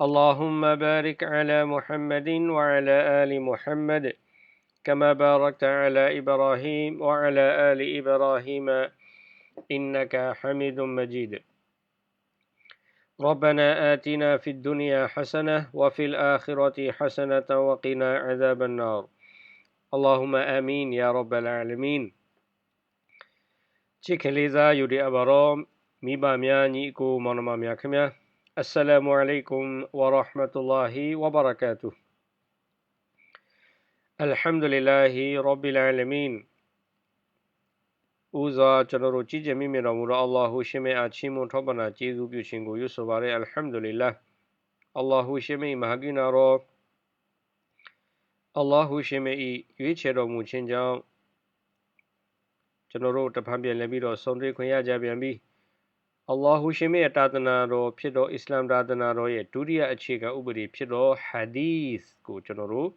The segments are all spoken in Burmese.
اللهم بارك على محمد وعلى آل محمد كما باركت على إبراهيم وعلى آل إبراهيم إنك حميد مجيد ربنا آتنا في الدنيا حسنة وفي الآخرة حسنة وقنا عذاب النار اللهم آمين يا رب العالمين ချစ်ခင်လေးစားယူတဲ့အဘာရောမိဘများညီအကိုမောင်နှမများခင်ဗျာ အစ္စလာမုအလိုင်ကွမ်ဝရဟ်မတုလာဟီဝဘရကာတူအလ်ဟမ်ဒူလ illah ရဘ်ဘီလ်အာလမင်ဦးစွာကျွန်တော်တို့ကြည်ကြမိမြင်တော်မူသောအလ္လာဟူရှင်မေအားချီးမွမ်းထောက်ပံ့ကျေးဇူးပြုခြင်းကိုရွတ်ဆိုပါရယ်အလ်ဟမ်ဒူလ illah အလ္လာဟူရှင်မေမဟာကိနာရောအလ္လာဟူရှင်မေ၏ရွေးချယ်တော်မူခြင်းကြောင့်ကျွန်တော်တို့တဖန်ပြန်လည်ပြီးတော့ဆုံတွေ့ခွင့်ရကြပြန်ပြီး အလ္လာဟူရှင်ရဲ့တာသနာတော်ဖြစ်သောအစ္စလာမ်တာသနာတော်ရဲ့ဒုတိယအခြေခံဥပဒေဖြစ်သောဟာဒီသ်ကိုကျွန်တော်တို့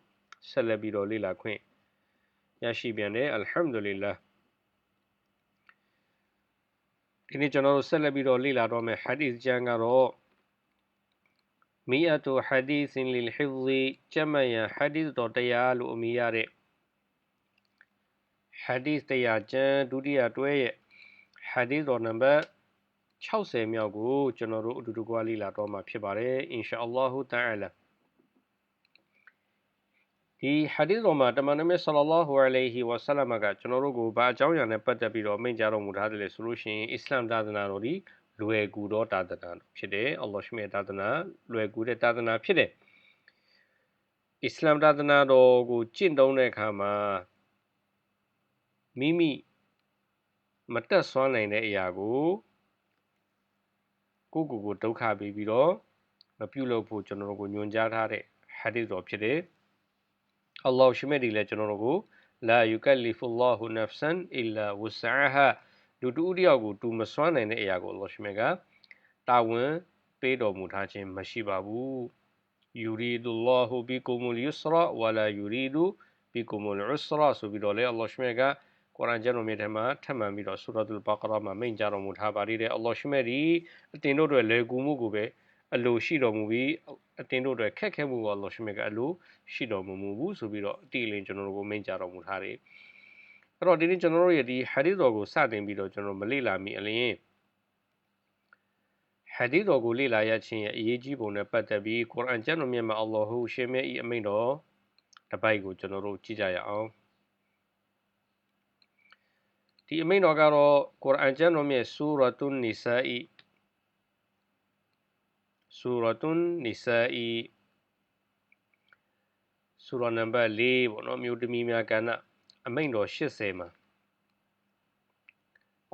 ဆက်လက်ပြီးတော့လေ့လာခွင့်ရရှိပြန်တယ်အလ်ဟမ်ဒူလ illah ဒီနေ့ကျွန်တော်တို့ဆက်လက်ပြီးတော့လေ့လာတော့မယ့်ဟာဒီသ်ကျမ်းကတော့မီအတူဟာဒီသင်လီလ်ဟီဇီကျမ်းမှန်ရန်ဟာဒီသ်တော်တရားလို့အမည်ရတဲ့ဟာဒီသ်တရားကျမ်းဒုတိယတွဲရဲ့ဟာဒီသ်တော်နံပါတ် 60မြောက်ကိုကျွန်တော်တို့အတူတူကွာလေ့လာတော့မှာဖြစ်ပါတယ်အင်ရှာအလ္လာဟူတအာလာဒီဟာဒီသ်တော်မှာတမန်တော်မြတ်ဆလလောဟူအလိုင်ဟီဝါဆလမ်ကကျွန်တော်တို့ကိုဘာအကြောင်းအရာနဲ့ပတ်သက်ပြီးတော့မိန့်ကြားတော်မူထားတယ်လဲဆိုလို့ရှိရင်အစ္စလာမ်သာသနာတော်ဒီလွယ်ကူသောသာသနာဖြစ်တယ်အလ္လာဟ်ရှိမြတ်သာသနာလွယ်ကူတဲ့သာသနာဖြစ်တယ်အစ္စလာမ်သာသနာတော်ကိုကျင့်သုံးတဲ့အခါမှာမိမိမတက်ဆွမ်းနိုင်တဲ့အရာကို ကိုကိုကိုဒုက္ခပေးပြီးတော့မပြုလုပ်ဖို့ကျွန်တော်တို့ကိုညွှန်ကြားထားတဲ့ဟာဒီတော်ဖြစ်တယ်။အလ္လာဟ်ရှိမြတ်ဒီလည်းကျွန်တော်တို့ကိုလာယူကလီဖူလာဟူနဖ်ဆန်အီလာဝဆာဟာလူတူတယောက်ကိုတူမစွမ်းနိုင်တဲ့အရာကိုအလ္လာဟ်ရှိမြတ်ကတာဝန်ပေးတော်မူထားခြင်းမရှိပါဘူး။ယူရီဒူလာဟူဘီကုမူလ်ယူစရာဝလာယူရီဒူဘီကုမူလ်ဥစရာဆိုပြီးတော့လေအလ္လာဟ်ရှိမြတ်က ကုရ်အာန်ကျမ်းတော်မြတ်ထဲမှာထပ်မံပြီးတော့ဆူရတ်တူလ်ဘကရာမှာမိန့်ကြားတော်မူထားပါသေးတယ်အလ္လာဟ်ရှိမြတ်ဒီအတင်တို့တွေလေကူမှုကိုပဲအလိုရှိတော်မူပြီးအတင်တို့တွေခက်ခဲမှုကိုအလ္လာဟ်ရှိမြတ်ကအလိုရှိတော်မူမူဘူးဆိုပြီးတော့အတိအလင်းကျွန်တော်တို့ကိုမိန့်ကြားတော်မူထားတယ်အဲ့တော့ဒီနေ့ကျွန်တော်တို့ရဲ့ဒီဟာဒီတော်ကိုစတင်ပြီးတော့ကျွန်တော်မလေ့လာမိအလင်းဟာဒီတော်ကိုလေ့လာရခြင်းရဲ့အရေးကြီးပုံနဲ့ပတ်သက်ပြီးကုရ်အာန်ကျမ်းတော်မြတ်မှာအလ္လာဟ်ရှင်မြတ်၏အမိန့်တော်တပိုက်ကိုကျွန်တော်တို့ကြည့်ကြရအောင် ဒီအမိန့်တော်ကတော့ကုရ်အန်ကျမ်းတော်မြတ်ဆူရာတုန်နီဆာအီဆူရာတုန်နီဆာအီဆူရာနံပါတ်၄ဘောနော်မြို့တမီများကဏ္ဍအမိန့်တော်80မှာ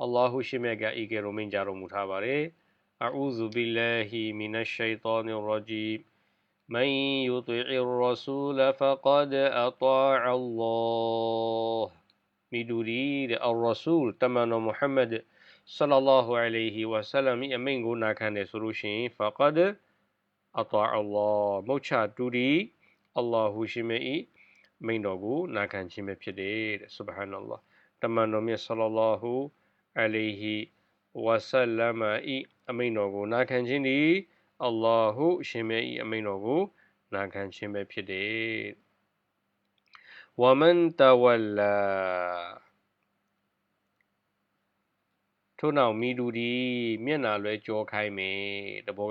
အလ္လာဟူရှိမေဂါဤကေရောမင်ကြရောမူထားပါれအူဇူဘီလာဟီမီနရှိုင်တာနီရာဂျီမန်ယူတီအီရာဆူလဖကဒ်အတာအလ္လာဟ် ရဆူလ်တမန်တော်မုဟမ္မဒ်ဆလလောဟူအလိုင်ဟီဝါဆလမ်၏အမိန့်ကိုနာခံတယ်ဆိုလို့ရှိရင်ဖကဒ်အတာအလ္လာမုတ်ချတူဒီအလ္လာဟူရှိမေ၏မိန့်တော်ကိုနာခံခြင်းပဲဖြစ်တယ်တဲ့ဆုဘဟာနလ္လာတမန်တော်မြတ်ဆလလောဟူအလိုင်ဟီဝါဆလမ်၏အမိန့်တော်ကိုနာခံခြင်းသည်အလ္လာဟူရှင်မေ၏အမိန့်တော်ကိုနာခံခြင်းပဲဖြစ်တယ် ဝမန်တဝလာထို့နောက်မိသူဒီမျက်နာလွဲကြောခိုင်းမယ်တဘော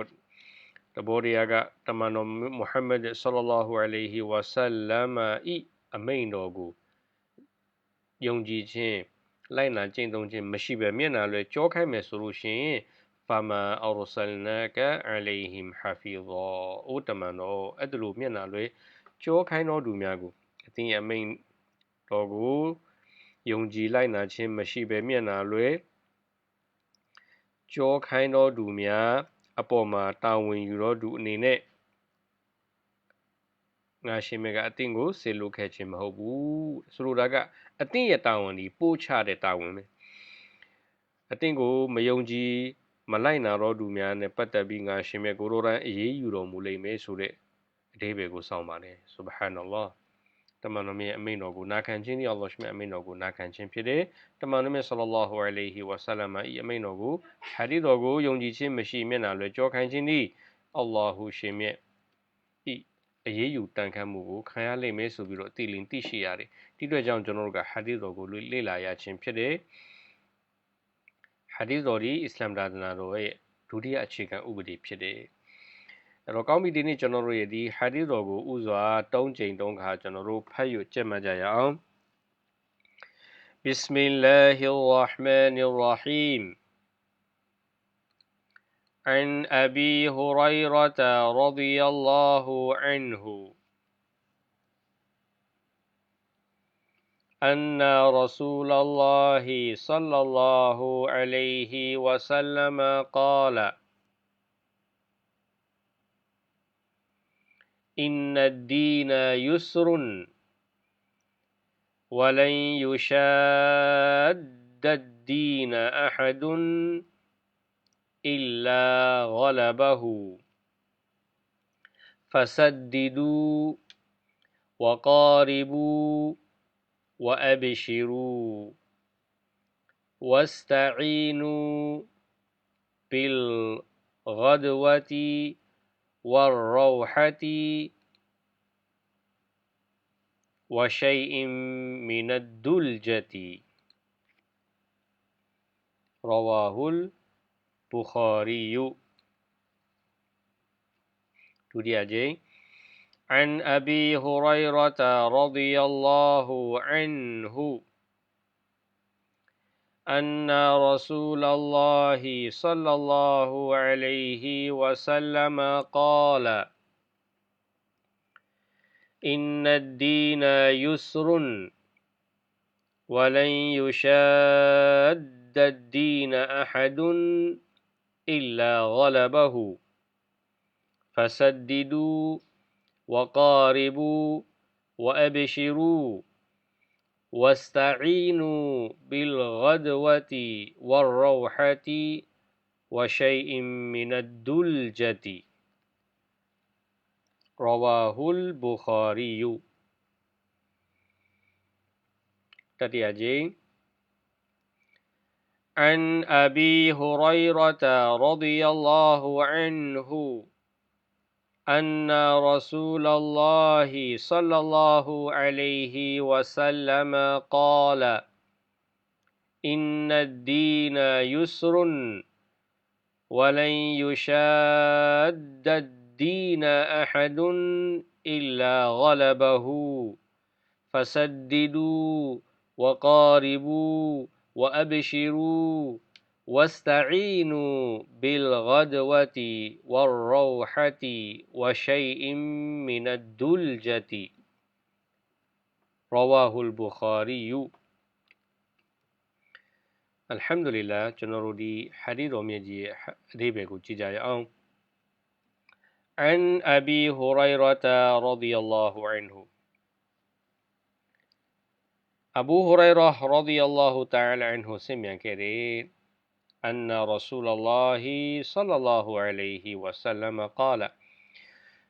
တဘောတရားကတမန်တော်မုဟမ္မဒ်ဆလလောဟူအလိုင်ဟီဝါဆလမ်ဤအမိန်တော်ကိုယုံကြည်ခြင်းလိုက်နာကျင့်သုံးခြင်းမရှိပဲမျက်နာလွဲကြောခိုင်းမယ်ဆိုလို့ရှိရင်ဖာမာအော်ဆလနာကအလိုင်ဟင်ဟာဖီဇာအိုတမန်တော်အဲ့ဒါလိုမျက်နာလွဲကြောခိုင်းတော်သူများကို အသင်အမိန်တော်ကိုယုံကြည်လိုက်နာခြင်းမရှိဘဲမျက်နာလွဲကြောခိုင်းတော်သူများအပေါ်မှာတာဝန်ယူတော်သူအနေနဲ့ငါရှင်မေကအတင်းကိုဆေလိုခဲ့ခြင်းမဟုတ်ဘူးဆိုလိုတာကအတင်းရဲ့တာဝန်ဒီပို့ချတဲ့တာဝန်ပဲအတင်းကိုမယုံကြည်မလိုက်နာတော့သူများနဲ့ပတ်သက်ပြီးငါရှင်မေကိုရိုရန်အေးအေးယူတော်မူလိမ့်မယ်ဆိုတဲ့အတိပ္ပယ်ကိုစောင့်ပါတယ်ဆူဘဟာနလော တမန်တော်မြတ်အမိန့်တော်ကိုနာခံခြင်းဒီအလ္လာဟ်ရှမြတ်အမိန့်တော်ကိုနာခံခြင်းဖြစ်တယ်တမန်တော်မြတ်ဆလလောဟူအလိုင်ဟီဝါဆလမ်၏အမိန့်တော်ကိုဟာဒီတော်ကိုယုံကြည်ခြင်းမရှိမျက်နှာလွယ်ကြောခိုင်းခြင်းသည်အလ္လာဟူရှင်မြတ်ဤအရေးယူတန်ခတ်မှုကိုခံရလိမ့်မယ်ဆိုပြီးတော့အတိလင်းသိရှိရတယ်ဒီအတွက်ကြောင့်ကျွန်တော်တို့ကဟာဒီတော်ကိုလေ့လာရခြင်းဖြစ်တယ်ဟာဒီတော်ဒီအစ္စလာမ်ဒါသနာတော်ရဲ့ဒုတိယအခြေခံဥပဒေဖြစ်တယ် အဲ့တော့ကောင်းပြီဒီနေ့ကျွန်တော်တို့ရဲ့ဒီဟာဒီတော်ကိုဥစွာ၃ချိန်၃ခါကျွန်တော်တို့ဖတ်ယူကြက်မှတ်ကြရအောင် بسم الله الرحمن الرحيم عن أبي هريرة رضي الله عنه أن رسول الله صلى الله عليه وسلم قال إن الدين يسر ولن يشاد الدين أحد إلا غلبه فسددوا وقاربوا وأبشروا واستعينوا بالغدوة والروحة وشيء من الدلجة. رواه البخاري. تودي أجي عن أبي هريرة رضي الله عنه أن رسول الله صلى الله عليه وسلم قال إن الدين يسر ولن يشاد الدين أحد إلا غلبه. فسددوا وقاربوا وأبشروا واستعينوا بالغدوة والروحة وشيء من الدلجة. رواه البخاري. تتياجي عن أبي هريرة رضي الله عنه أن رسول الله صلى الله عليه وسلم قال إن الدين يسر ولن يشاد الدين أحد إلا غلبه. فسددوا وقاربوا وأبشروا واستعينوا بالغدوة والروحة وشيء من الدلجة رواه البخاري الحمد لله ကျွန်တော်တို့ဒီ hadith တော်မြတ်ကြီးရဲ့အဓိပ္ပာယ်ကိုကြည့်ကြရအောင် عن أبي هريرة رضي الله عنه أبو هريرة رضي الله تعالى عنه ဆင့်မြန်ခဲ့တဲ့ أن رسول الله صلى الله عليه وسلم قال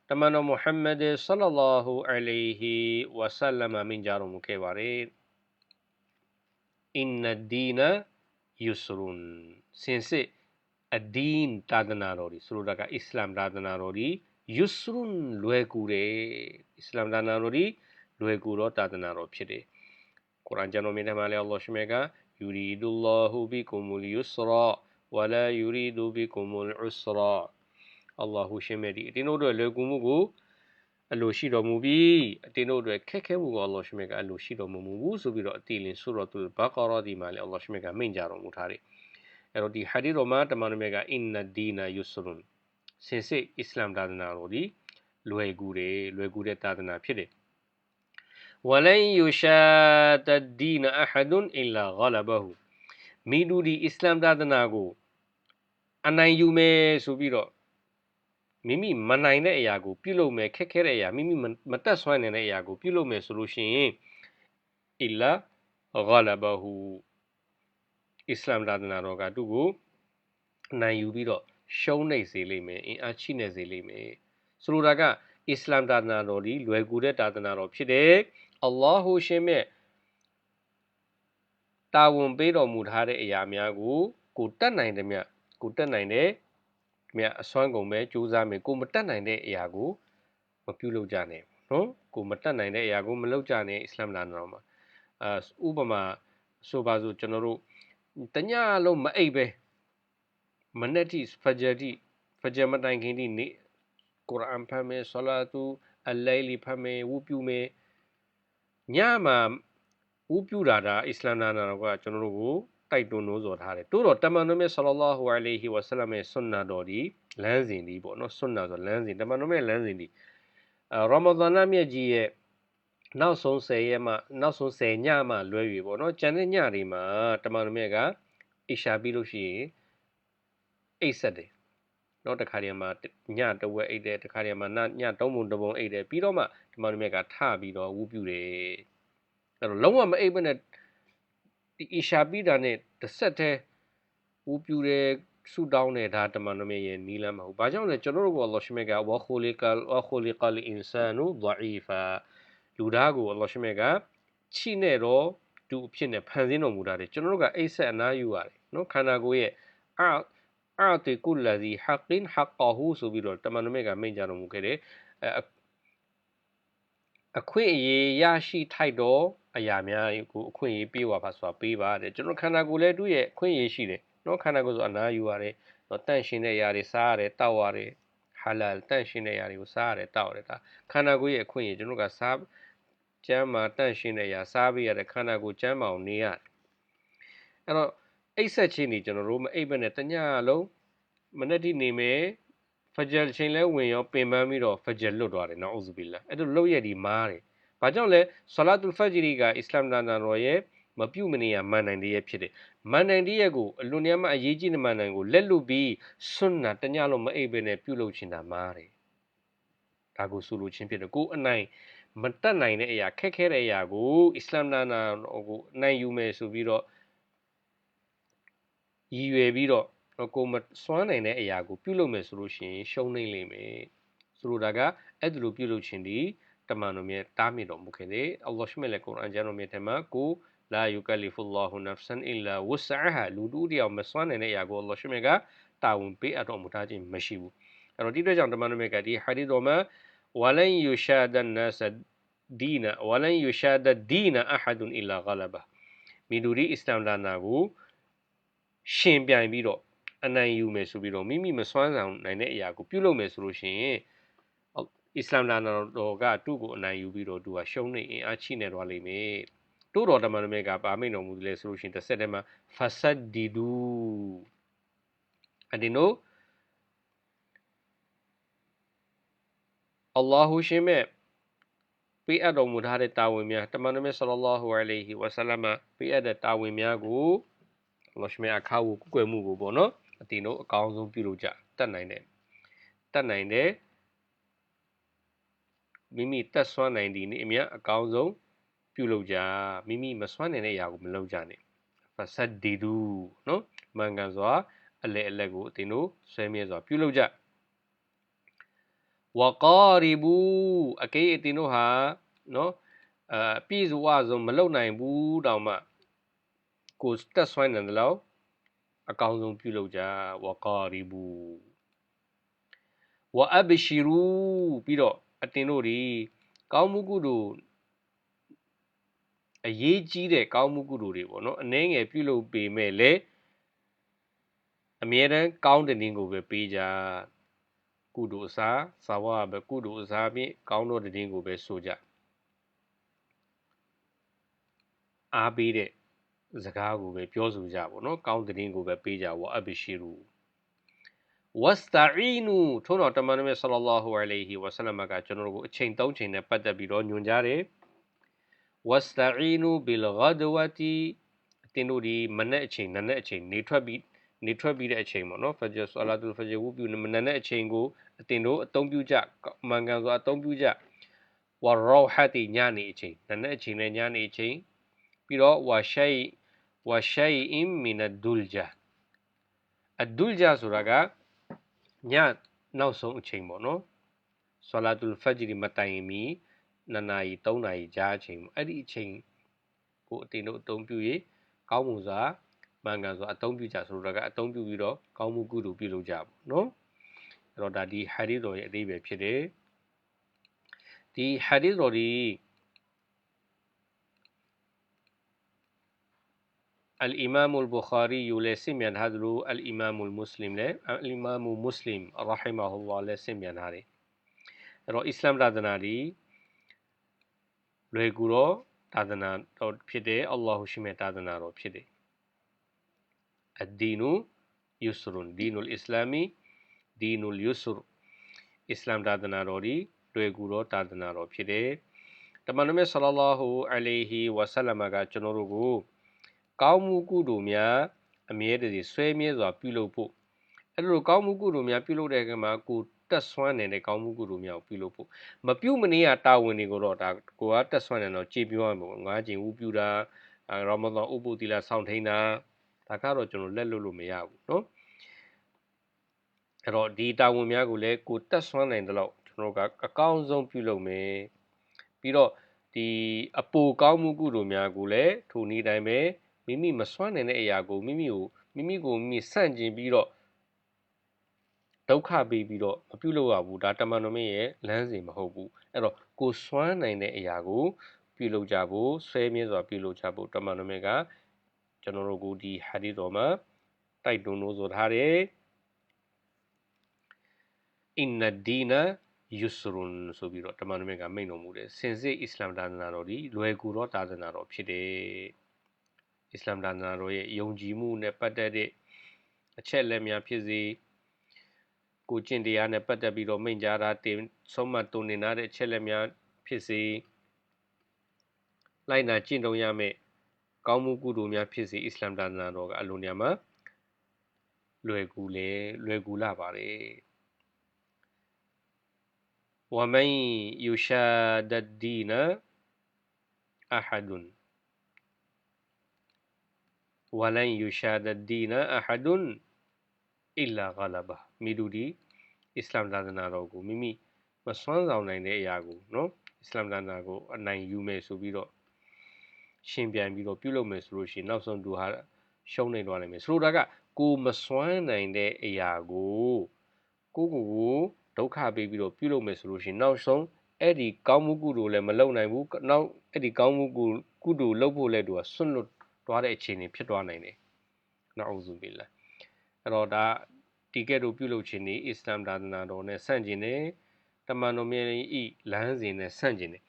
تمن محمد صلى الله عليه وسلم من جار مكباري إن الدين يسر سنسي الدين သာသနာတော်ဒီဆိုလိုတာကအစ္စလာမ်သာသနာတော်ဒီယွစရွန်လွယ်ကူတယ်အစ္စလာမ်သာသနာတော်ဒီလွယ်ကူတော့သာသနာတော်ဖြစ်တယ်ကုရ်အာန်ကျမ်းတော်မြတ်ထဲမှာလည်းအလ္လာဟ်ရှမြတ်က يريد الله بكم اليسر ولا يريد بكم العسر အလ္လာဟူရှင်မြတ်ဒီအတင်းတို့အတွက်လွယ်ကူမှုကိုအလိုရှိတော်မူပြီးအတင်းတို့အတွက်ခက်ခဲမှုကိုအလ္လာဟ်ရှင်မြတ်ကအလိုရှိတော်မူမူဘူးဆိုပြီးတော့အတိလင်ဆိုတော့သူဘကာရာဒီမှာလည်းအလ္လာဟ်ရှင်မြတ်ကမိန့်ကြတော်မူထားတယ်အဲ့တော့ဒီဟာဒီတော်မှာတမန်တော်မြတ်ကအင်နဒီနာယူစရွန်စင်စစ်အစ္စလာမ်သာသနာတော်ဒီလွယ်ကူတယ်လွယ်ကူတဲ့သာသနာဖြစ်တယ် ဝလန်ယူရှာတဒီနအဟဒွန်အီလာဂလဘဟူမီဒူဒီအစ္စလမ်သာသနာကိုအနိုင်ယူမယ်ဆိုပြီးတော့မိမိမနိုင်တဲ့အရာကိုပြုလုပ်မယ်ခက်ခဲတဲ့အရာမိမိမတက်ဆွမ်းနေတဲ့အရာကိုပြုလုပ်မယ်ဆိုလို့ရှိရင်အီလာဂလဘဟူအစ္စလမ်သာသနာတော်ကသူ့ကိုအနိုင်ယူပြီးတော့ရှုံးနိုင်စေလိမ့်မယ်အင်အားချိနေစေလိမ့်မယ်ဆိုလိုတာကအစ္စလမ်သာသနာတော်ဒီလွယ်ကူတဲ့သာသနာတော်ဖြစ်တယ် အလ္လာဟူရှင်မြတ်တာဝန်ပေးတော်မူထားတဲ့အရာများကိုကိုတတ်နိုင်တယ်မြတ်ကိုတတ်နိုင်တယ်မြတ်အစွမ်းကုန်ပဲကြိုးစားမယ်ကိုမတတ်နိုင်တဲ့အရာကိုမပြုလုပ်ကြနဲ့နော်ကိုမတတ်နိုင်တဲ့အရာကိုမလုပ်ကြနဲ့အစ္စလာမ်သာသနာတော်မှာအာဥပမာဆိုပါစို့ကျွန်တော်တို့တညလုံးမအိပ်ပဲမနက်တိဖဂျာတိဖဂျာမတိုင်ခင်ဒီနေ့ကုရ်အာန်ဖတ်မယ်ဆလာတူအလိုင်လီဖတ်မယ်ဝူပြုမယ် ညမှာဝူပြုတာဒါအစ္စလာမ်နာနာကကျွန်တော်တို့ကိုတိုက်တွန်းလို့ဆိုထားတယ်တိုးတော့တမန်တော်မြတ်ဆလလောဟူအလိုင်ဟီဝဆလမ်ရဲ့ဆွန်နာတော်ဒီလမ်းစဉ်ဒီပေါ့နော်ဆွန်နာဆိုလမ်းစဉ်တမန်တော်မြတ်လမ်းစဉ်ဒီအာရမဒန်မြတ်ကြီးရဲ့နောက်ဆုံး10ရက်မှနောက်ဆုံး10ညမှလွဲ၍ပေါ့နော်ကျန်တဲ့ညတွေမှာတမန်တော်မြတ်ကအီရှာပြီးလို့ရှိရင်အိတ်ဆက်တယ် နော်တခါတည်းမှာညတဝက်အိတ်တယ်တခါတည်းမှာညတုံးပုံတပုံအိတ်တယ်ပြီးတော့မှတမန်တော်မြတ်ကထပြီးတော့ဝူးပြူတယ်အဲ့တော့လုံးဝမအိတ်ဘဲနဲ့ဒီအီရှာပြီးတာနဲ့တစ်ဆက်တည်းဝူးပြူတယ်ဆူတောင်းတဲ့ဒါတမန်တော်မြတ်ရဲ့နီးလမ်းမဟုတ်ဘာကြောင့်လဲကျွန်တော်တို့ကအလ္လာဟ်ရှမြတ်ကဝခူလီကလ်ဝခူလီကလ်အင်ဆာနူဒအီဖာလူသားကိုအလ္လာဟ်ရှမြတ်ကချိနဲ့တော့သူအဖြစ်နဲ့ဖန်ဆင်းတော်မူတာတယ်ကျွန်တော်တို့ကအိတ်ဆက်အနားယူရတယ်နော်ခန္ဓာကိုယ်ရဲ့အာ အာတီကုလဇီဟက်ကင်ဟက်ကာဟူဆိုပြီးတော့တမန်တော်မြတ်ကမိန့်ကြတော်မူခဲ့တယ်အခွင့်အရေးရရှိထိုက်တော့အရာများကိုအခွင့်အရေးပေးပါပါဆိုတာပေးပါတယ်ကျွန်တော်ခန္ဓာကိုယ်လည်းသူ့ရဲ့အခွင့်အရေးရှိတယ်နော်ခန္ဓာကိုယ်ဆိုအနားယူရတယ်နော်တန့်ရှင်းတဲ့အရာတွေစားရတယ်တောက်ရတယ်ဟာလာတန့်ရှင်းတဲ့အရာတွေကိုစားရတယ်တောက်ရတယ်ဒါခန္ဓာကိုယ်ရဲ့အခွင့်အရေးကျွန်တော်ကစားကျမ်းမှာတန့်ရှင်းတဲ့အရာစားပေးရတဲ့ခန္ဓာကိုယ်ကျမ်းမာအောင်နေရတယ်အဲ့တော့ အိတ်ဆက်ချင်းနေကျွန်တော်တို့မအိတ်ဘဲနဲ့တညလုံးမနေ့တိနေမယ်ဖဂျယ်ချိန်လဲဝင်ရောပင်ပန်းပြီးတော့ဖဂျယ်လွတ်သွားတယ်နော်အူဇူဘီလာအဲ့ဒါလုတ်ရည်ဒီမားတယ်ဘာကြောင့်လဲဆလာတူဖဂျရီကအစ္စလာမ်နာနာတော်ရဲ့မပြုတ်မနေရမန်နိုင်တည်းရဲ့ဖြစ်တယ်မန်နိုင်တည်းရဲ့ကိုအလွန်များမအရေးကြီးတဲ့မန်နိုင်ကိုလက်လွတ်ပြီးဆွန်းနာတညလုံးမအိပ်ဘဲနဲ့ပြုတ်လုချင်တာမားတယ်ဒါကိုဆိုလိုချင်းဖြစ်တယ်ကိုအနိုင်မတက်နိုင်တဲ့အရာခက်ခဲတဲ့အရာကိုအစ္စလာမ်နာနာကိုအနိုင်ယူမယ်ဆိုပြီးတော့ ရည်ရွယ်ပြီးတော့ကိုမစွမ်းနိုင်တဲ့အရာကိုပြုလုပ်မယ်ဆိုလို့ရှိရင်ရှုံးနေလိမ့်မယ်ဆိုလိုတာကအဲ့ဒီလိုပြုလုပ်ခြင်းဒီတမန်တော်မြတ်တားမြစ်တော်မူခဲ့တယ်အလ္လာဟ်ရှမြတ်လက်ကုရ်အာန်ကျမ်းတော်မြတ်ထဲမှာကိုလာယူကလီဖူလာဟူနဖ်ဆန်အီလာဝဆာဟာလူတူတယောက်မစွမ်းနိုင်တဲ့အရာကိုအလ္လာဟ်ရှမြတ်ကတာဝန်ပေးအပ်တော်မူထားခြင်းမရှိဘူးအဲ့တော့ဒီအတွက်ကြောင့်တမန်တော်မြတ်ကဒီဟာဒီတော်မှာဝလန်ယူရှာဒန်နတ်ဒီနာဝလန်ယူရှာဒဒီနာအဟဒန်အီလာဂလဘမီဒူရီအစ္စလာမ်ဒါနာကို ရှင်ပြိုင်ပြီးတော့အနိုင်ယူမယ်ဆိုပြီးတော့မိမိမစွမ်းဆောင်နိုင်တဲ့အရာကိုပြုလုပ်မယ်ဆိုလို့ရှိရင်အစ္စလာမ်လာတော်ကသူ့ကိုအနိုင်ယူပြီးတော့သူကရှုံးနေအင်အားချိနေသွားလိမ့်မယ်တိုးတော်တမန်တော်မြတ်ကပါမိန်တော်မူတယ်လေဆိုလို့ရှိရင်တစ်ဆက်တည်းမှာဖဆတ်ဒီဒူအဒီနိုအလ္လာဟူရှင်မဲ့ပေးအပ်တော်မူထားတဲ့တာဝန်များတမန်တော်မြတ်ဆလလောဟူအလိုင်ဟီဝဆလမ်ပေးအပ်တဲ့တာဝန်များကိုအ လ္လာဟ်ရှင်မဲ့အခါကိုကုကွယ်မှုကိုပေါ့နော်အတင်တို့အကောင်းဆုံးပြုလုပ်ကြတတ်နိုင်တယ်တတ်နိုင်တယ်မိမိတက်ဆွမ်းနိုင်ဒီနေ့အမြအကောင်းဆုံးပြုလုပ်ကြမိမိမစွမ်းနိုင်တဲ့အရာကိုမလုပ်ကြနဲ့ဖဆတ်ဒီဒူနော်မှန်ကန်စွာအလဲအလက်ကိုအတင်တို့ဆွဲမြဲစွာပြုလုပ်ကြဝကာရီဘူအကေးအတင်တို့ဟာနော်အပြည့်စုံဆုံးမလုပ်နိုင်ဘူးတောင်မှ ကိုတက်ဆွမ်းနေတယ်လို့အကောင်းဆုံးပြုလုပ်ကြဝကာရီဘူဝအဘရှီရူပြီးတော့အတင်တို့ဒီကောင်းမှုကုသိုလ်အရေးကြီးတဲ့ကောင်းမှုကုသိုလ်တွေပေါ့နော်အနှဲငယ်ပြုလုပ်ပေမဲ့လည်းအမြဲတမ်းကောင်းတဲ့နည်းကိုပဲပေးကြကုသိုလ်အစားသာဝပဲကုသိုလ်အစားဖြင့်ကောင်းသောတဲ့နည်းကိုပဲဆိုကြအားပေးတဲ့ စကားကိုပဲပြောဆိုကြပေါ့နော်ကောင်းတဲ့နည်းကိုပဲပေးကြဝအဘရှိရူဝစတာအီနူထို့တော့တမန်တော်မြတ်ဆလလောဟူအလိုင်ဟီဝဆလမ်ကကျွန်တော်တို့ကိုအချိန်၃ချိန်နဲ့ပတ်သက်ပြီးတော့ညွှန်ကြားတယ်ဝစတာအီနူဘီလဂဒဝတီအတင်းတို့ဒီမနေ့အချိန်နနေ့အချိန်နေထွက်ပြီးနေထွက်ပြီးတဲ့အချိန်ပေါ့နော်ဖဂျာဆလာတူဖဂျာဝူပြုမနက်တဲ့အချိန်ကိုအတင်တို့အသုံးပြုကြမှန်ကန်စွာအသုံးပြုကြဝါရောဟတ်တီညနေအချိန်နက်အချိန်နဲ့ညနေအချိန်ပြီးတော့ဝါရှိုင် ဝါရှိုင်အင်မင်ဒူလ်ဂျာအဒူလ်ဂျာဆိုတာကညနောက်ဆုံးအချိန်ပေါ့နော်ဆလာတူဖဂျရီမတိုင်မီ2နာရီ3နာရီကြားအချိန်အဲ့ဒီအချိန်ကိုအတင်တို့အသုံးပြု၍ကောင်းမှုစွာမှန်ကန်စွာအသုံးပြုကြဆိုတော့ကအသုံးပြုပြီးတော့ကောင်းမှုကုသိုလ်ပြုလုပ်ကြပေါ့နော်အဲ့တော့ဒါဒီဟာဒီတော်ရဲ့အသေးပဲဖြစ်တယ်ဒီဟာဒီတော်ဒီ အလ်အီမာမ်အလ်ဘူခါရီယူလဲစင်မြန်ထားသလိုအလ်အီမာမ်အလ်မွတ်စလင်လဲအလ်အီမာမ်မွတ်စလင်ရဟီမာဟူလာလဲစင်မြန်ထားတယ်အဲ့တော့အစ္စလာမ်သာသနာဒီလွယ်ကူတော့သာသနာတော်ဖြစ်တယ်အလ္လာဟ်ရှိမြတ်သာသနာတော်ဖြစ်တယ်အဒီနူယူစရွန်ဒီနူလ်အစ္စလာမီဒီနူလ်ယူစရအစ္စလာမ်သာသနာတော်ဒီလွယ်ကူတော့သာသနာတော်ဖြစ်တယ်တမန်တော်မြတ်ဆလလာဟူအလိုင်ဟီဝါဆလမ်ကကျွန်တော်တို့ကို ကောင်းမှုကုသိုလ်များအမြဲတည်းဆွဲမြဲစွာပြုလုပ်ဖို့အဲ့လိုကောင်းမှုကုသိုလ်များပြုလုပ်တဲ့အခါမှာကိုတက်ဆွမ်းနေတဲ့ကောင်းမှုကုသိုလ်များကိုပြုလုပ်ဖို့မပြုမနေရတာဝန်တွေကိုတော့ဒါကိုကတက်ဆွမ်းနေတော့ကြည်ပြောရမှာငါးကျင်ဥပြုတာရမဒန်ဥပုသီလာဆောင်ထိန်တာဒါကတော့ကျွန်တော်လက်လွတ်လို့မရဘူးเนาะအဲ့တော့ဒီတာဝန်များကိုလည်းကိုတက်ဆွမ်းနိုင်တဲ့လောက်ကျွန်တော်ကအကောင်းဆုံးပြုလုပ်မယ်ပြီးတော့ဒီအပူကောင်းမှုကုသိုလ်များကိုလည်းထိုနည်းတိုင်းပဲ မိမိမစွမ်းနိုင်တဲ့အရာကိုမိမိကိုမိမိကိုမိမိဆန့်ကျင်ပြီးတော့ဒုက္ခပေးပြီးတော့မပြုလုပ်ရဘူးဒါတမန်တော်မြတ်ရဲ့လမ်းစဉ်မဟုတ်ဘူးအဲ့တော့ကိုစွမ်းနိုင်တဲ့အရာကိုပြုလုပ်ကြဖို့ဆွဲမြဲစွာပြုလုပ်ကြဖို့တမန်တော်မြတ်ကကျွန်တော်တို့ကိုဒီဟာဒီတော်မှာတိုက်တွန်းလို့ဆိုထားတယ်အင်နဒီနာယူစရွန်ဆိုပြီးတော့တမန်တော်မြတ်ကမိန့်တော်မူတယ်စင်စစ်အစ္စလာမ်သာသနာတော်ဒီလွယ်ကူသောသာသနာတော်ဖြစ်တယ် အစ္စလာမ်သာသနာတော်ရဲ့ယုံကြည်မှုနဲ့ပတ်သက်တဲ့အချက်လက်များဖြစ်စေကိုကျင့်တရားနဲ့ပတ်သက်ပြီးတော့မိန့်ကြားတာတင်ဆုံးမတုံနေနာတဲ့အချက်လက်များဖြစ်စေလိုက်နာကျင့်သုံးရမယ့်ကောင်းမှုကုသိုလ်များဖြစ်စေအစ္စလာမ်သာသနာတော်ကအလိုနေရာမှာလွယ်ကူလေလွယ်ကူလာပါတယ်ဝမန်ယူရှာဒဒ်ဒီနာအဟဒွန် ဝလန်ယူရှာဒဒ်ဒီနာအဟဒွန်အီလာဂလဘာမိဒူဒီအစ္စလာမ်သာသနာတော်ကိုမိမိမစွမ်းဆောင်နိုင်တဲ့အရာကိုနော်အစ္စလာမ်သာသနာကိုအနိုင်ယူမယ်ဆိုပြီးတော့ရှင်ပြန်ပြီးတော့ပြုလုပ်မယ်ဆိုလို့ရှိရင်နောက်ဆုံးသူဟာရှုံးနေသွားနိုင်မယ်ဆိုတော့ကကိုမစွမ်းနိုင်တဲ့အရာကိုကိုကိုကိုဒုက္ခပေးပြီးတော့ပြုလုပ်မယ်ဆိုလို့ရှိရင်နောက်ဆုံးအဲ့ဒီကောင်းမှုကုသိုလ်လည်းမလုပ်နိုင်ဘူးနောက်အဲ့ဒီကောင်းမှုကုကုသိုလ်လုပ်ဖို့လည်းသူကဆွန့်လွတ် သွားတဲ့အခြေအနေဖြစ်သွားနိုင်တယ်နောက်အောင်စုပြီလားအဲ့တော့ဒါတီကက်တို့ပြုလုပ်ခြင်းနေအစ္စလာမ်ဒါသနာတော်နဲ့ဆန့်ကျင်တယ်တမန်တော်မြတ်ဤလမ်းစဉ်နဲ့ဆန့်ကျင်တယ်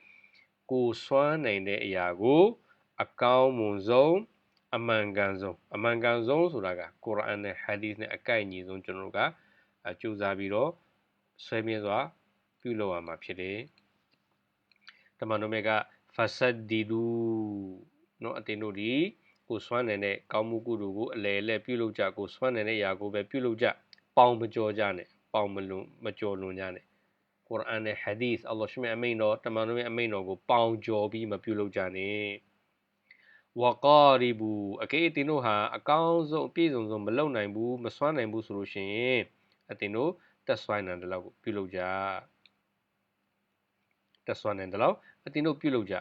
ကိုစွမ်းနိုင်တဲ့အရာကို အကောင်းမွန်ဆုံးအမှန်ကန်ဆုံးအမှန်ကန်ဆုံးဆိုတာကကုရ်အာန်နဲ့ဟာဒီသ်နဲ့အကိုက်ညီဆုံးကျွန်တော်တို့ကကြိုးစားပြီးတော့ဆွဲမြင်းစွာ ပြုလုပ်ရမှာဖြစ်တယ်တမန်တော်မြတ်ကဖဆတ်ဒီဒူနော်အတင်တို့ဒီ ကိုစွမ်းနိုင်တဲ့ကောင်းမှုကုသိုလ်ကိုအလဲလဲပြုလုပ်ကြကိုစွမ်းနိုင်တဲ့ຢာကိုပဲပြုလုပ်ကြပေါင်မကြောကြနဲ့ပေါင်မလွန်မကြောလွန်ကြနဲ့ကုရ်အာန်နဲ့ဟာဒီသ်အလ္လာဟ်ရှိမြအမိန်တော်တမန်တော်ရဲ့အမိန်တော်ကိုပေါင်ကြောပြီးမပြုလုပ်ကြနဲ့ဝကာရီဘူအကေအတင်တို့ဟာအကောင်းဆုံးအပြည့်စုံဆုံးမလုပ်နိုင်ဘူးမစွမ်းနိုင်ဘူးဆိုလို့ရှိရင်အတင်တို့တက်ဆွိုင်းနိုင်တယ်လို့ပြုလုပ်ကြတက်ဆွိုင်းနိုင်တယ်လို့အတင်တို့ပြုလုပ်ကြ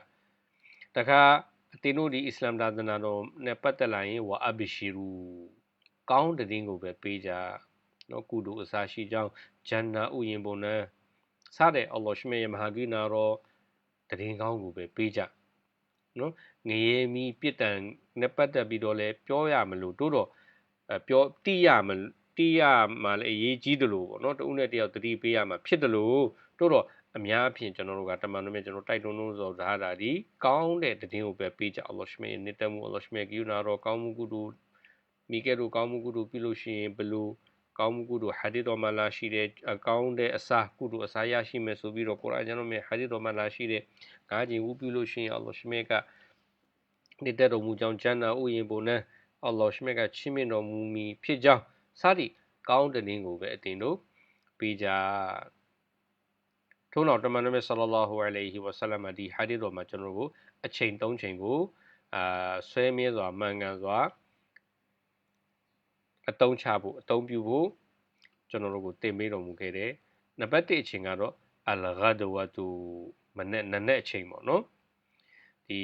တခါ အတင်တို့ဒီအစ္စလာမ်သာသနာတော်နဲ့ပတ်သက်လာရင်ဝါအဘီရှီရူကောင်းတဲ့င်းကိုပဲပေးကြနော်ကုသိုလ်အစာရှိကြောင်းဂျန်နာဥယျင်ပုံနဲ့စတဲ့အလ္လာဟ်ရှိမြရဲ့မဟာကိနာတော်တည်င်းကောင်းကိုပဲပေးကြနော်ငရေမီပြစ်တန်နဲ့ပတ်သက်ပြီးတော့လဲပြောရမလို့တို့တော့ပြောတိရမတိရမှာလည်းအရေးကြီးတယ်လို့ပေါ့နော်တဦးနဲ့တယောက်တတိပေးရမှာဖြစ်တယ်လို့တို့တော့ အများအဖြစ်ကျွန်တော်တို့ကတမန်တော်မြတ်ကျွန်တော်တိုက်တွန်းလို့ဆိုတာဒါဒီကောင်းတဲ့တည်င်းကိုပဲပေးကြအလ္လာဟ်ရှိမြရဲ့နေတမှုအလ္လာဟ်ရှိမြရဲ့ကိယူနာတော်ကောင်းမှုကုသိုလ်မိခဲ့တို့ကောင်းမှုကုသိုလ်ပြုလို့ရှိရင်ဘလို့ကောင်းမှုကုသိုလ်ဟာဒီတော်မှာလာရှိတဲ့အကောင်းတဲ့အစာကုသိုလ်အစာရရှိမယ်ဆိုပြီးတော့ကုရ်အာန်ကျမ်းတော်မြတ်ဟာဒီတော်မှာလာရှိတဲ့ငါးကျင်ဝူပြုလို့ရှိရင်အလ္လာဟ်ရှိမြကနေတဲ့တော်မူကြောင့်ဂျန်နာဥယျာဉ်ပုံနဲ့အလ္လာဟ်ရှမြတ်ကချီးမြှင့်တော်မူမည်ဖြစ်ကြောင်းစသည့်ကောင်းတဲ့နည်းကိုပဲအတင်တို့ပေးကြ ထို့နောက်တမန်တော်မြတ်ဆလ္လာလာဟူအလိုင်ဟီဝဆလမ်ဒီဟာဒီတော်မှာကျွန်တော်တို့အချိန်၃ချိန်ကိုအာဆွဲမြဲစွာမှန်ကန်စွာအတုံးချဖို့အတုံးပြုဖို့ကျွန်တော်တို့ကိုတင်ပေးတော်မူခဲ့တယ်နံပါတ်1အချိန်ကတော့အလဂဒဝတူမနေ့နနေ့အချိန်ပေါ့နော်ဒီ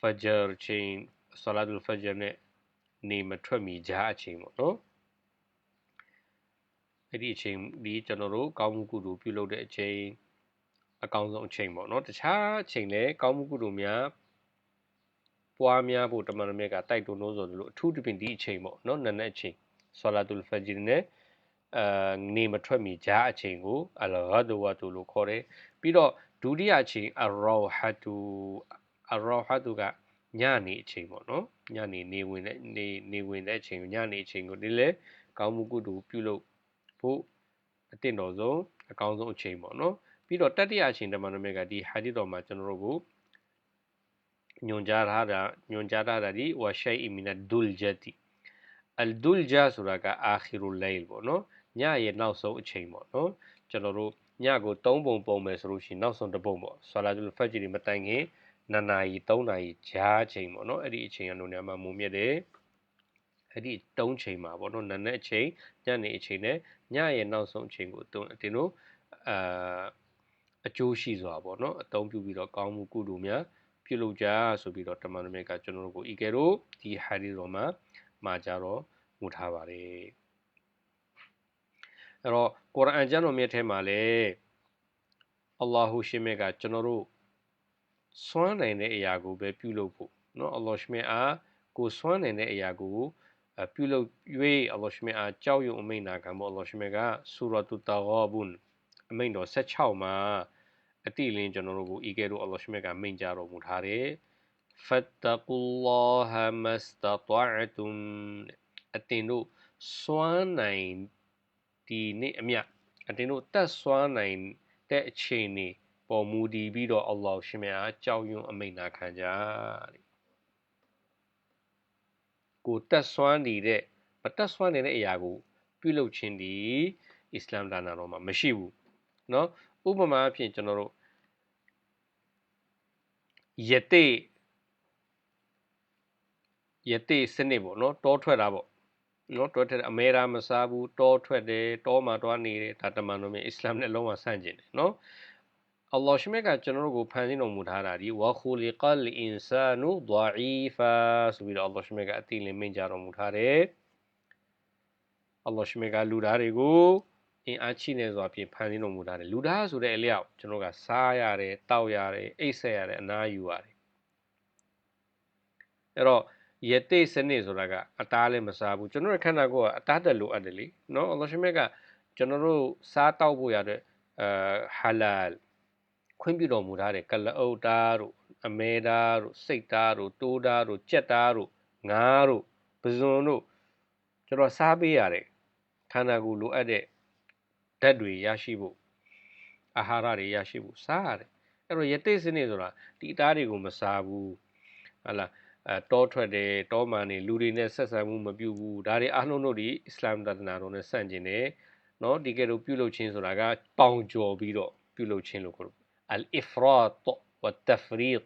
ဖဂျာအချိန်ဆလာဒ်ဖဂျာနဲ့နေမထွက်မီကြားအချိန်ပေါ့နော် အဲ့ဒီအချိန်ဒီကျွန်တော်တို့ကောင်းမှုကုသိုလ်ပြုလုပ်တဲ့အချိန်အကောင်းဆုံးအချိန်ပေါ့နော်တခြားအချိန်လည်းကောင်းမှုကုသိုလ်များပွားများဖို့တမန်တော်မြတ်ကတိုက်တွန်းလို့ဆိုလို့အထူးသဖြင့်ဒီအချိန်ပေါ့နော်နနက်အချိန်ဆလာတူလ်ဖဂျီနဲ့အာနေမထွက်မီဂျာအချိန်ကိုအလဂဒဝတူလို့ခေါ်တယ်ပြီးတော့ဒုတိယအချိန်အရောဟတူအရောဟတူကညနေအချိန်ပေါ့နော်ညနေနေဝင်တဲ့နေနေဝင်တဲ့အချိန်ကိုညနေအချိန်ကိုဒီလေကောင်းမှုကုသိုလ်ပြုလုပ် ဖို့အတင့်တော်ဆုံးအကောင်းဆုံးအချိန်ပေါ့နော်ပြီးတော့တတိယအချိန်တမန်တော်မြတ်ကဒီဟာဒီတော်မှာကျွန်တော်တို့ကိုညွန်ကြားထားတာညွန်ကြားထားတာဒီဝရှိအီမီနဒူလ်ဂျတီအလ်ဒူလ်ဂျာဆိုတာကအာခီရူလိုင်ပေါ့နော်ညရဲ့နောက်ဆုံးအချိန်ပေါ့နော်ကျွန်တော်တို့ညကို3ပုံပုံမယ်ဆိုလို့ရှိရင်နောက်ဆုံးတစ်ပုံပေါ့ဆလာဒူလ်ဖတ်ဂျီမတိုင်ခင်2နာရီ3နာရီကြားချိန်ပေါ့နော်အဲ့ဒီအချိန်ကနုံနေမှာမုံမြက်တယ် အဲ့ဒီ၃ချိန်မှာပေါ့နော်နံနက်အချိန်ညနေအချိန်နဲ့ညရဲ့နောက်ဆုံးအချိန်ကိုတို့တင်တို့အာအကျိုးရှိစွာပေါ့နော်အသုံးပြုပြီးတော့ကောင်းမှုကုသိုလ်များပြုလုပ်ကြဆိုပြီးတော့တမန်တော်မြတ်ကကျွန်တော်တို့ကိုဤကဲတို့ဒီဟာဒီတော်မှာမှာကြတော့ငူထားပါတယ်အဲ့တော့ကုရ်အာန်ကျမ်းတော်မြတ်ထဲမှာလည်းအလ္လာဟူရှင်မြတ်ကကျွန်တော်တို့စွမ်းနိုင်တဲ့အရာကိုပဲပြုလုပ်ဖို့နော်အလ္လာဟ်ရှင်မြတ်အားကိုစွမ်းနိုင်တဲ့အရာကို ပြုလုပ်၍အလ္လာဟ်ရှင်မြတ်အားကြောက်ရွံ့အမိန့်နာခံဖို့အလ္လာဟ်ရှင်မြတ်ကဆူရတ်တာဂါဘွန်အမိန့်တော်16မှာအတိလင်းကျွန်တော်တို့ကိုဤကဲ့သို့အလ္လာဟ်ရှင်မြတ်ကမိန့်ကြားတော်မူထားတယ်ဖတ်တကူလာဟမစတတအတုမ်အတင်တို့စွမ်းနိုင်ဒီနေ့အမြအတင်တို့တက်စွမ်းနိုင်တဲ့အခြေအနေပေါ်မူတည်ပြီးတော့အလ္လာဟ်ရှင်မြတ်အားကြောက်ရွံ့အမိန့်နာခံကြတဲ့ ကိုတက်စွမ်းနေတဲ့မတက်စွမ်းနေတဲ့အရာကိုပြုလုပ်ခြင်းဒီအစ္စလာမ်ဒါနာတော်မှာမရှိဘူးเนาะဥပမာအဖြစ်ကျွန်တော်တို့ယတိယတိစနစ်ပေါ့နော်တောထွက်တာပေါ့နော်တောထွက်အမေရာမစားဘူးတောထွက်တယ်တောမှာတွားနေတယ်ဒါတမန်တော်မြတ်အစ္စလာမ်နဲ့လုံးဝဆန့်ကျင်တယ်နော် အလ္လာဟ်ရှိမြတ်ကကျွန်တော်တို့ကိုဖန်ဆင်းတော်မူထားတာဒီဝခူလီကလ်အင်ဆာနူဒါအီဖာဆိုပြီးတော့အလ္လာဟ်ရှိမြတ်ကအတိလင်းမင်းကြတော်မူထားတယ်အလ္လာဟ်ရှိမြတ်ကလူသားတွေကိုအင်အားချိနေစွာဖြင့်ဖန်ဆင်းတော်မူထားတယ်လူသားဆိုတဲ့အလျောက်ကျွန်တော်ကစားရတယ်တောက်ရတယ်အိတ်ဆက်ရတယ်အနားယူရတယ်အဲ့တော့ယတိစနစ်ဆိုတာကအသားလည်းမစားဘူးကျွန်တော်ရဲ့ခန္ဓာကိုယ်ကအသားတက်လိုအပ်တယ်လीနော်အလ္လာဟ်ရှိမြတ်ကကျွန်တော်တို့စားတောက်ဖို့ရတဲ့အာဟာလာလ် ခွင့်ပြုတော်မူထားတဲ့ကလအုပ်သားတို့အမဲသားတို့စိတ်သားတို့တိုးသားတို့ကြက်သားတို့ငါးတို့ပဇွန်တို့ကျွန်တော်စားပေးရတယ်ခန္ဓာကိုယ်လိုအပ်တဲ့ဓာတ်တွေရရှိဖို့အာဟာရတွေရရှိဖို့စားရတယ်အဲ့တော့ယတိစနစ်ဆိုတာဒီအသားတွေကိုမစားဘူးဟလာအဲတောထွက်တယ်တောမှန်နေလူတွေနဲ့ဆက်ဆံမှုမပြုဘူးဒါတွေအားလုံးတို့ဒီအစ္စလာမ်တဒနာတော်နဲ့ဆန့်ကျင်တယ်နော်ဒီကဲတော့ပြုလုပ်ခြင်းဆိုတာကပေါင်ကျော်ပြီးတော့ပြုလုပ်ခြင်းလို့ခေါ်တယ် al-ifrat wa tafrit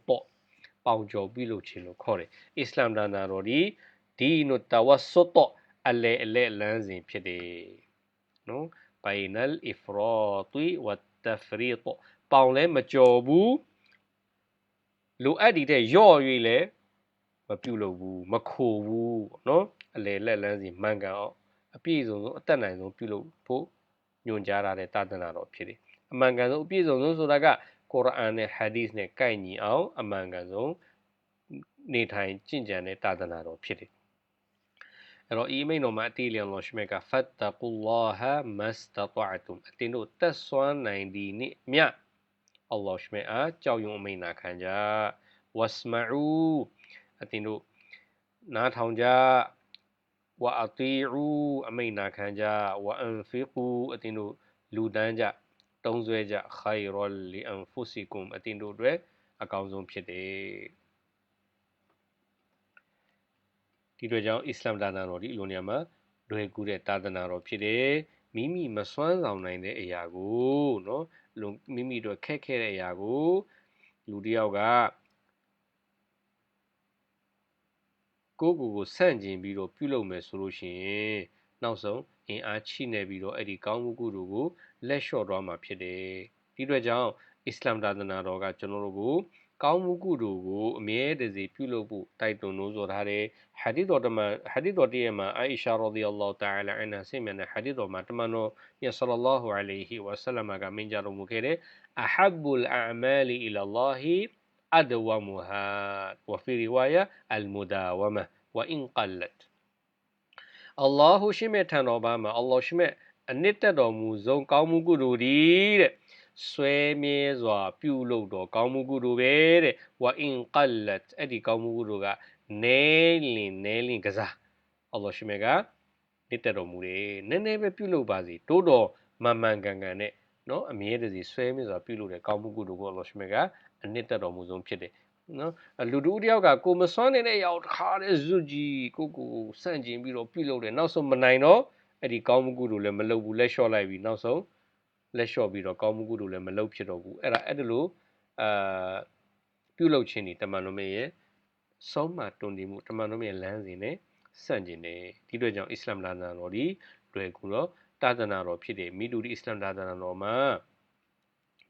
ပေါင်ကျော်ပြုလုပ်ခြင်းလို့ခေါ်တယ်အစ္စလာမ်တဒနာတော်ဒီဒီနုတဝဆတ်အလေအလေလမ်းစဉ်ဖြစ်တယ်နော် bainal ifrati wa tafrit ပေါင်လဲမကျော်ဘူးလိုအပ်တဲ့ရော့၍လဲမပြုတ်လို့ဘူးမခိုဘူးနော်အလေလက်လန်းစီမှန်ကန်အောင်အပြည့်စုံဆုံးအသက်နိုင်ဆုံးပြုလုပ်ဖို့ညွှန်ကြားထားတဲ့တာသနာတော်ဖြစ်တယ်အမှန်ကန်ဆုံးအပြည့်စုံဆုံးဆိုတာက ကုရ်အာန်နဲ့ဟာဒီသ်နဲ့ကိုက်ညီအောင် အမှန်ကန်ဆုံးနေထိုင်ကျင့်ကြံတဲ့တာသနာတော်ဖြစ်တယ်အဲ့တော့ဤမိန်တော်မှာအတိလျံလောရှမေကဖတ်တကူလာဟမစတတအတုမ်အတင်းတို့သက်စွမ်းနိုင်ဒီနိမြအလ္လာဟ်ရှမေအားကြောက်ရွံ့အမိန်နာခံကြဝစမအူအတင်တို့နားထောင်ကြဝအတီအူအမိန်နာခံကြဝအန်ဖီကူအတင်တို့လူတန်းကြ တုံးဆွဲကြခိုင်ရလီအန်ဖူစီကွမ်အတင်တို့အတွက်အကောင်းဆုံးဖြစ်တယ်ဒီအတွက်ကြောင့်အစ္စလာမ်ဒါနတော်ဒီအလိုနေရာမှာလွယ်ကူတဲ့သာသနာတော်ဖြစ်တယ်မိမိမစွမ်းဆောင်နိုင်တဲ့အရာကိုနော်လုံမိမိတို့ခက်ခဲတဲ့အရာကိုလူတစ်ယောက်ကကိုယ့်ကိုယ်ကိုဆန့်ကျင်ပြီးတော့ပြုလုပ်မယ်ဆိုလို့ရှိရင်နောက်ဆုံး အင်အားချိနေပြီးတော့အဲ့ဒီကောင်းမှုကုသိုလ်ကိုလက်လျှော့သွားမှာဖြစ်တယ်ဒီအတွက်ကြောင့်အစ္စလာမ်သာသနာတော်ကကျွန်တော်တို့ကိုကောင်းမှုကုသိုလ်ကိုအမြဲတစေပြုလုပ်ဖို့တိုက်တွန်းလို့ဆိုထားတယ်ဟာဒီတော်တမန်ဟာဒီတော်တည်းမှာအာအီရှာရာဒီအလ္လာဟ်တာအာလာအန်နာဆင်မြတ်ဟာဒီတော်မှာတမန်တော်မြတ်ဆလလာဟူအလိုင်ဟီဝဆလမ်ကမင်ကြတော်မူခဲ့တဲ့အဟဘူလ်အမာလီအီလာလာဟီအဒဝမူဟာဝဖီရီဝါယာအလ်မူဒါဝမဝအင်ကလတ် အလ္လာဟူရှိမဲ့ထံတော်ဘာမှာအလ္လာဟ်ရှိမဲ့အနှစ်သက်တော်မူဆုံးကောင်းမှုကုသိုလ်ဒီတဲ့ဆွဲမြဲစွာ ပြုလုပ်တော်ကောင်းမှုကုသိုလ်ပဲတဲ့ဝအင်ကလတ်အဲ့ဒီကောင်းမှုကုသိုလ်ကနဲလင်နဲလင်ကစားအလ္လာဟ်ရှိမြဲကနှစ်သက်တော်မူတယ်နည်းနည်းပဲပြုလုပ်ပါစေတိုးတော်မှန်မှန်ကန်ကန်နဲ့နော်အမြဲတစေဆွဲမြဲစွာပြုလုပ်တဲ့ကောင်းမှုကုသိုလ်ကိုအလ္လာဟ်ရှိမြဲကအနှစ်သက်တော်မူဆုံးဖြစ်တယ် နော်လူတူတယောက်ကကိုမစွမ်းနေတဲ့အရာကိုတခါတည်းဇွတ်ကြီးကိုကိုစန့်ကျင်ပြီးတော့ပြုလုပ်တယ်နောက်ဆုံးမနိုင်တော့အဲ့ဒီကောင်းမှုကုသိုလ်လည်းမလုပ်ဘူးလက်လျှော့လိုက်ပြီးနောက်ဆုံးလက်လျှော့ပြီးတော့ကောင်းမှုကုသိုလ်လည်းမလုပ်ဖြစ်တော့ဘူးအဲ့ဒါအဲ့ဒါလို့အာပြုလုပ်ခြင်းဒီတမန်တော်မြတ်ရဲ့ဆုံးမတွင်တည်မှုတမန်တော်မြတ်လမ်းစဉ်နဲ့ဆန့်ကျင်တယ်ဒီအတွက်ကြောင့်အစ္စလာမ်လာနာတော်ဒီလွယ်ကူတော့တာသနာတော်ဖြစ်တယ်မိတူဒီအစ္စလာမ်တာသနာတော်မှာ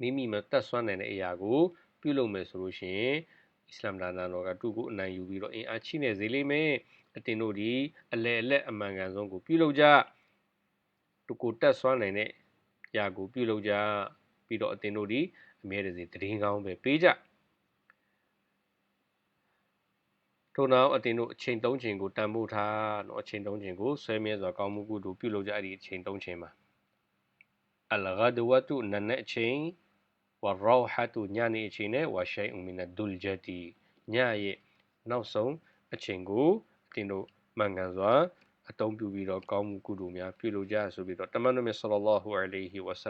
မိမိမတတ်ဆွမ်းနိုင်တဲ့အရာကို ပြုလုပ်မယ်ဆိုလို့ရှိရင် အစ္စလာမ်ဘာသာတော်ကသူ့ကိုအနိုင်ယူပြီးတော့အင်အားချိနေစေလိမ့်မယ်အတင်တို့ဒီအလယ်လက်အမှန်ကန်ဆုံးကိုပြုလုပ်ကြသူကိုတက်ဆွမ်းနိုင်တဲ့ຢာကိုပြုလုပ်ကြပြီးတော့အတင်တို့ဒီအမြဲတစေတည်ငောင်းပဲပေးကြထို့နောက်အတင်တို့အချိန်၃ချိန်ကိုတန်ဖိုးထားတော့အချိန်၃ချိန်ကိုဆွဲမြဲစွာကောင်းမှုကုသိုလ်ပြုလုပ်ကြအဲ့ဒီအချိန်၃ချိန်မှာအလဂဒဝတုနတ်နဲ့အချိန် ဝရောဟတုညနေအချိန်နဲ့ဝရှိုင်အမီနဒူလ်ဂျတီညရဲ့နောက်ဆုံးအချိန်ကိုအတင်တို့မှန်ကန်စွာအသုံးပြုပြီးတော့ကောင်းမှုကုသိုလ်များပြုလုပ်ကြဆိုပြီးတော့တမန်တော်မြတ်ဆလ္လာလဟူအလိုင်ဟီဝါဆ